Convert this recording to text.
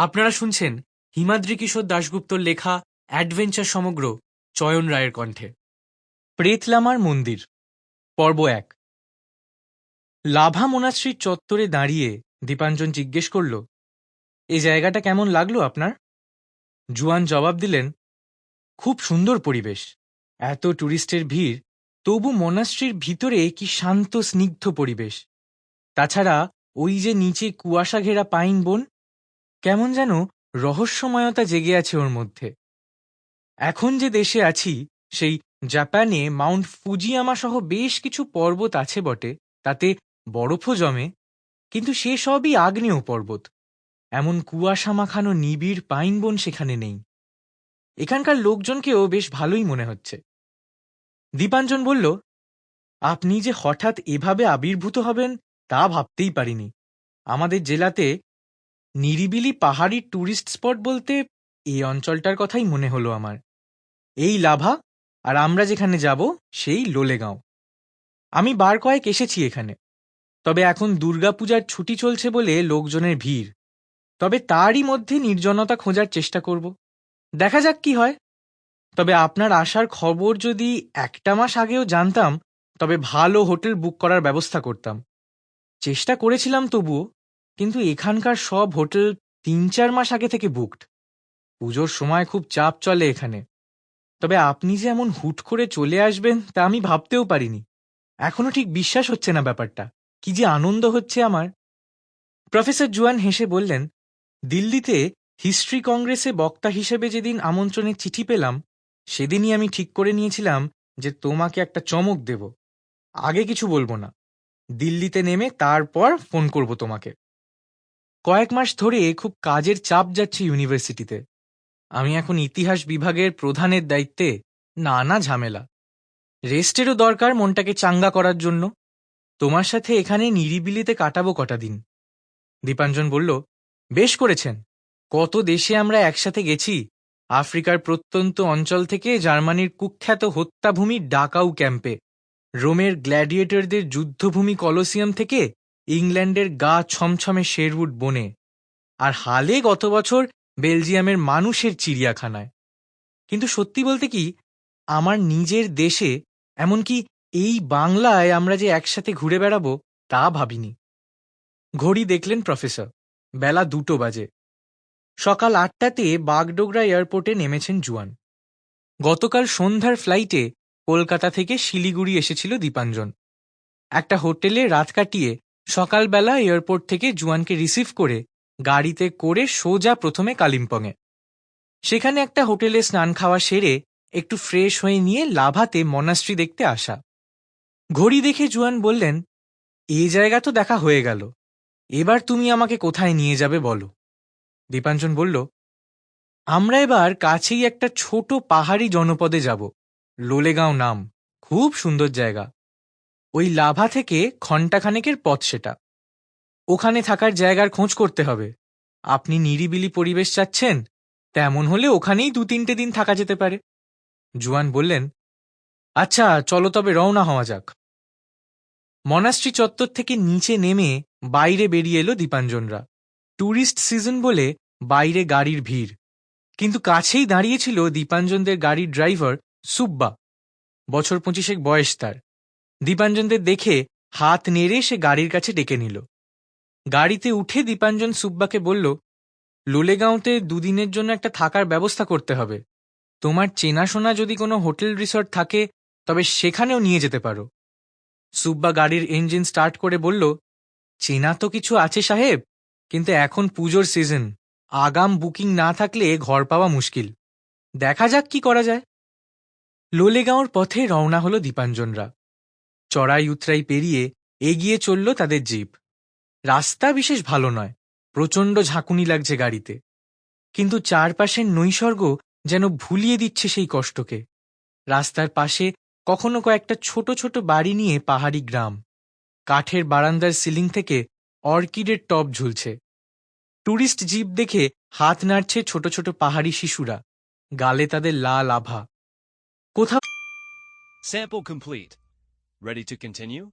আপনারা শুনছেন হিমাদ্রি কিশোর দাশগুপ্তর লেখা অ্যাডভেঞ্চার সমগ্র চয়ন রায়ের কণ্ঠে। প্রেতলামার মন্দির, পর্ব এক। লাভা মোনাশ্রীর চত্বরে দাঁড়িয়ে দীপাঞ্জন জিজ্ঞেস করল এই জায়গাটা কেমন লাগল আপনার? জুয়ান জবাব দিলেন, খুব সুন্দর পরিবেশ, এত ট্যুরিস্টের ভিড়, তবু মনাশ্রীর ভিতরে কি শান্ত স্নিগ্ধ পরিবেশ। তাছাড়া ওই যে নিচে কুয়াশা ঘেরা পাইন বন কেমন যেন রহস্যময়তা জেগে আছে ওর মধ্যে। এখন যে দেশে আছি, সেই জাপানে মাউন্ট ফুজিয়ামা সহ বেশ কিছু পর্বত আছে বটে, তাতে বরফও জমে, কিন্তু সে সবই আগ্নেয় পর্বত। এমন কুয়াশা মাখানো নিবিড় পাইন বন সেখানে নেই। এখানকার লোকজনকেও বেশ ভালোই মনে হচ্ছে। দীপাঞ্জন বলল, আপনি যে হঠাৎ এভাবে আবির্ভূত হবেন, তা ভাবতেই পারিনি। আমাদের জেলাতে নিরিবিলি পাহাড়ি ট্যুরিস্ট স্পট বলতে এই অঞ্চলটার কথাই মনে হলো আমার। এই লাভা আর আমরা যেখানে যাব, সেই লোলেগাঁও। আমি বার কয়েক এসেছি এখানে। তবে এখন দুর্গাপূজার ছুটি চলছে বলে লোকজনের ভিড়। তবে তারই মধ্যে নির্জনতা খোঁজার চেষ্টা করব। দেখা যাক কি হয়। তবে আপনার আসার খবর যদি একটা মাস আগেও জানতাম, তবে ভালো হোটেল বুক করার ব্যবস্থা করতাম। চেষ্টা করেছিলাম তবুও কিন্তু এখানকার সব হোটেল তিন চার মাস আগে থেকে বুকড পুজোর সময় খুব চাপ চলে এখানে। তবে আপনি যে এমন হুট করে চলে আসবেন, তা আমি ভাবতেও পারিনি। এখনও ঠিক বিশ্বাস হচ্ছে না ব্যাপারটা। কি যে আনন্দ হচ্ছে আমার। প্রফেসর জুয়ান হেসে বললেন, দিল্লিতে হিস্ট্রি কংগ্রেসে বক্তা হিসেবে যেদিন আমন্ত্রণের চিঠি পেলাম, সেদিনই আমি ঠিক করে নিয়েছিলাম যে তোমাকে একটা চমক দেব। আগে কিছু বলব না। দিল্লিতে নেমে তারপর ফোন করব তোমাকে। কয়েক মাস ধরে খুব কাজের চাপ যাচ্ছে ইউনিভার্সিটিতে। আমি এখন ইতিহাস বিভাগের প্রধানের দায়িত্বে নানা ঝামেলা। রেস্টেরও দরকার মনটাকে চাঙ্গা করার জন্য। তোমার সাথে এখানে নিরিবিলিতে কাটাবো কটা দিন। দীপাঞ্জন বলল, বেশ করেছেন। কত দেশে আমরা একসাথে গেছি, আফ্রিকার প্রত্যন্ত অঞ্চল থেকে জার্মানির কুখ্যাত হত্যাভূমি ডাকাউ ক্যাম্পে, রোমের গ্ল্যাডিয়েটরদের যুদ্ধভূমি কলোসিয়াম থেকে ইংল্যান্ডের গা ছমছমে শেরউড বনে, আর হালে গত বছর বেলজিয়ামের মানুষের চিড়িয়াখানায়। কিন্তু সত্যি বলতে কি, আমার নিজের দেশে, এমনকি এই বাংলায় আমরা যে একসাথে ঘুরে বেড়াবো, তা ভাবিনি। ঘড়ি দেখলেন প্রফেসর, বেলা দুটো বাজে। সকাল আটটাতে বাগডোগরা এয়ারপোর্টে নেমেছেন জুয়ান। গতকাল সন্ধ্যার ফ্লাইটে কলকাতা থেকে শিলিগুড়ি এসেছিল দীপাঞ্জন। একটা হোটেলে রাত কাটিয়ে সকালবেলা এয়ারপোর্ট থেকে জুয়ানকে রিসিভ করে গাড়িতে করে সোজা প্রথমে কালিম্পংয়ে। সেখানে একটা হোটেলে স্নান খাওয়া সেরে একটু ফ্রেশ হয়ে নিয়ে লাভাতে মনাস্ট্রি দেখতে আসা। ঘড়ি দেখে জুয়ান বললেন এই জায়গা তো দেখা হয়ে গেল। এবার তুমি আমাকে কোথায় নিয়ে যাবে বলো? দীপাঞ্জন বলল, আমরা এবার কাছেই একটা ছোট পাহাড়ি জনপদে যাব। লোলেগাঁও নাম। খুব সুন্দর জায়গা। ওই লাভা থেকে ঘণ্টাখানেকের পথ সেটা। ওখানে থাকার জায়গার খোঁজ করতে হবে। আপনি নিরিবিলি পরিবেশ চাচ্ছেন, তেমন হলে ওখানেই দু তিনটে দিন থাকা যেতে পারে। জুয়ান বললেন আচ্ছা চলো তবে রওনা হওয়া যাক। মনাস্ট্রি চত্বর থেকে নিচে নেমে বাইরে বেরিয়ে এলো দীপাঞ্জনরা। ট্যুরিস্ট সিজন বলে বাইরে গাড়ির ভিড়। কিন্তু কাছেই দাঁড়িয়েছিল দীপাঞ্জনদের গাড়ির ড্রাইভার সুব্বা। বছর পঁচিশেক বয়স তার। দীপাঞ্জনদের দেখে হাত নেড়ে সে গাড়ির কাছে ডেকে নিল। গাড়িতে উঠে দীপাঞ্জন সুব্বাকে বলল, লোলেগাঁওতে দুদিনের জন্য একটা থাকার ব্যবস্থা করতে হবে। তোমার চেনাশোনা যদি কোনো হোটেল রিসর্ট থাকে, তবে সেখানেও নিয়ে যেতে পারো। সুব্বা গাড়ির ইঞ্জিন স্টার্ট করে বলল, চেনা তো কিছু আছে সাহেব, কিন্তু এখন পুজোর সিজন। আগাম বুকিং না থাকলে ঘর পাওয়া মুশকিল। দেখা যাক কি করা যায়। লোলেগাঁওর পথে রওনা হলো দীপাঞ্জনরা। চড়াই উতরাই পেরিয়ে এগিয়ে চলল তাদের জিপ রাস্তা বিশেষ ভালো নয়, প্রচণ্ড ঝাঁকুনি লাগছে গাড়িতে। কিন্তু চারপাশের নৈসর্গ যেন ভুলিয়ে দিচ্ছে সেই কষ্টকে। রাস্তার পাশে কখনো কয়েকটা ছোট ছোট বাড়ি নিয়ে পাহাড়ি গ্রাম। কাঠের বারান্দার সিলিং থেকে অর্কিডের টপ ঝুলছে। ট্যুরিস্ট জিপ দেখে হাত নাড়ছে ছোট ছোট পাহাড়ি শিশুরা। গালে তাদের লাল আভা। কোথাও complete. Ready to continue?